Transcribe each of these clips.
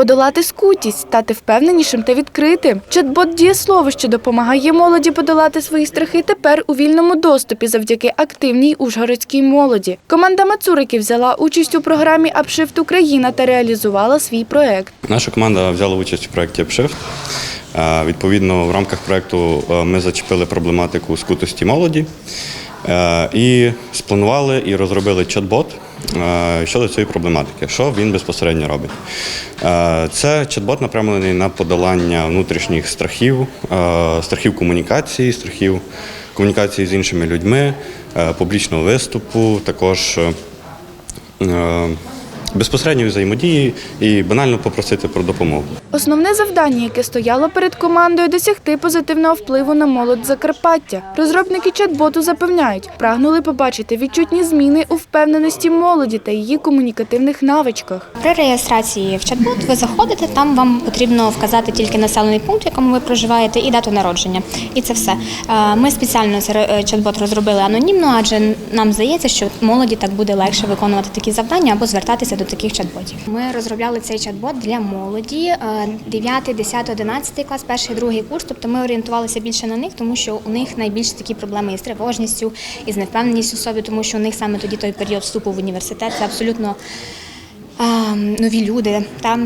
подолати скутість, стати впевненішим та відкритим. Чат-бот дієслово, що допомагає молоді подолати свої страхи, тепер у вільному доступі завдяки активній ужгородській молоді. Команда Мацуриків взяла участь у програмі «Апшифт Україна та реалізувала свій проект. Наша команда взяла участь у проєкті «Апшифт». Відповідно, в рамках проєкту ми зачепили проблематику скутості молоді і спланували і розробили чат-бот щодо цієї проблематики. Що він безпосередньо робить? Е, Це чат-бот направлений на подолання внутрішніх страхів, е, страхів комунікації, страхів комунікації з іншими людьми, е, публічного виступу, також е, е, безпосередньої взаємодії і банально попросити про допомогу. Основне завдання, яке стояло перед командою, досягти позитивного впливу на молодь Закарпаття. Розробники чат-боту запевняють, прагнули побачити відчутні зміни у впевненості молоді та її комунікативних навичках. При реєстрації в чат-бот ви заходите, там вам потрібно вказати тільки населений пункт, в якому ви проживаєте, і дату народження. І це все. Е, Ми спеціально цей е, чат-бот розробили анонімно, адже нам здається, що молоді так буде легше виконувати такі завдання або звертатися до таких чат-ботів. Ми розробляли цей чат-бот для молоді е, 9, 10, 11 клас, перший, другий курс. Тобто ми орієнтувалися більше на них, тому що у них найбільше такі проблеми із тривожністю, із невпевненістю в собі, тому що у них саме тоді той період вступу в університет. Це абсолютно а, нові люди. Та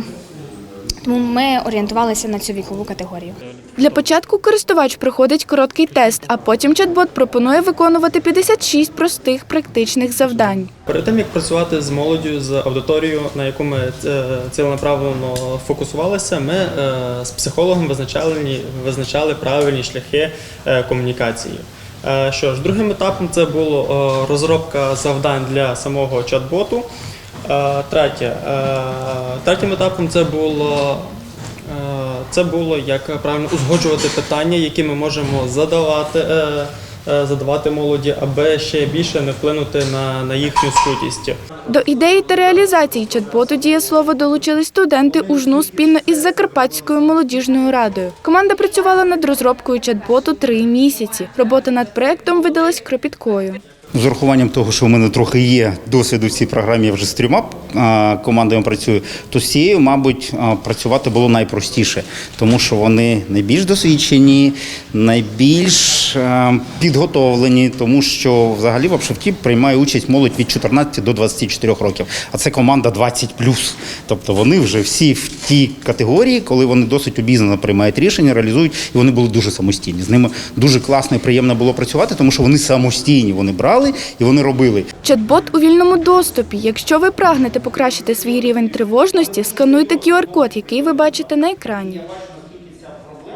тому ми орієнтувалися на цю вікову категорію. Для початку користувач проходить короткий тест, а потім чат-бот пропонує виконувати 56 простих практичних завдань. Перед тим як працювати з молоддю, з аудиторією, на яку ми е, ціленаправлено фокусувалися, ми е, з психологом визначали, визначали правильні шляхи е, комунікації. Що ж, другим етапом це було е, розробка завдань для самого чат-боту. Е, Третє, е, третім етапом це було Е, Це було як правильно узгоджувати питання, які ми можемо задавати, задавати молоді, аби ще більше не вплинути на, на їхню скутість. До ідеї та реалізації чат-боту дієслово долучились студенти УЖНУ спільно із Закарпатською молодіжною радою. Команда працювала над розробкою чат-боту три місяці. Робота над проектом видалась кропіткою. З урахуванням того, що в мене трохи є досвіду в цій програмі, я вже з трьома командами працюю, то з цією, мабуть, працювати було найпростіше, тому що вони найбільш досвідчені, найбільш а, підготовлені, тому що взагалі в обшивті приймає участь молодь від 14 до 24 років. А це команда 20+. Тобто вони вже всі в тій категорії, коли вони досить обізнано приймають рішення, реалізують, і вони були дуже самостійні. З ними дуже класно і приємно було працювати, тому що вони самостійні, вони брали і вони робили. Чат-бот у вільному доступі. Якщо ви прагнете покращити свій рівень тривожності, скануйте QR-код, який ви бачите на екрані.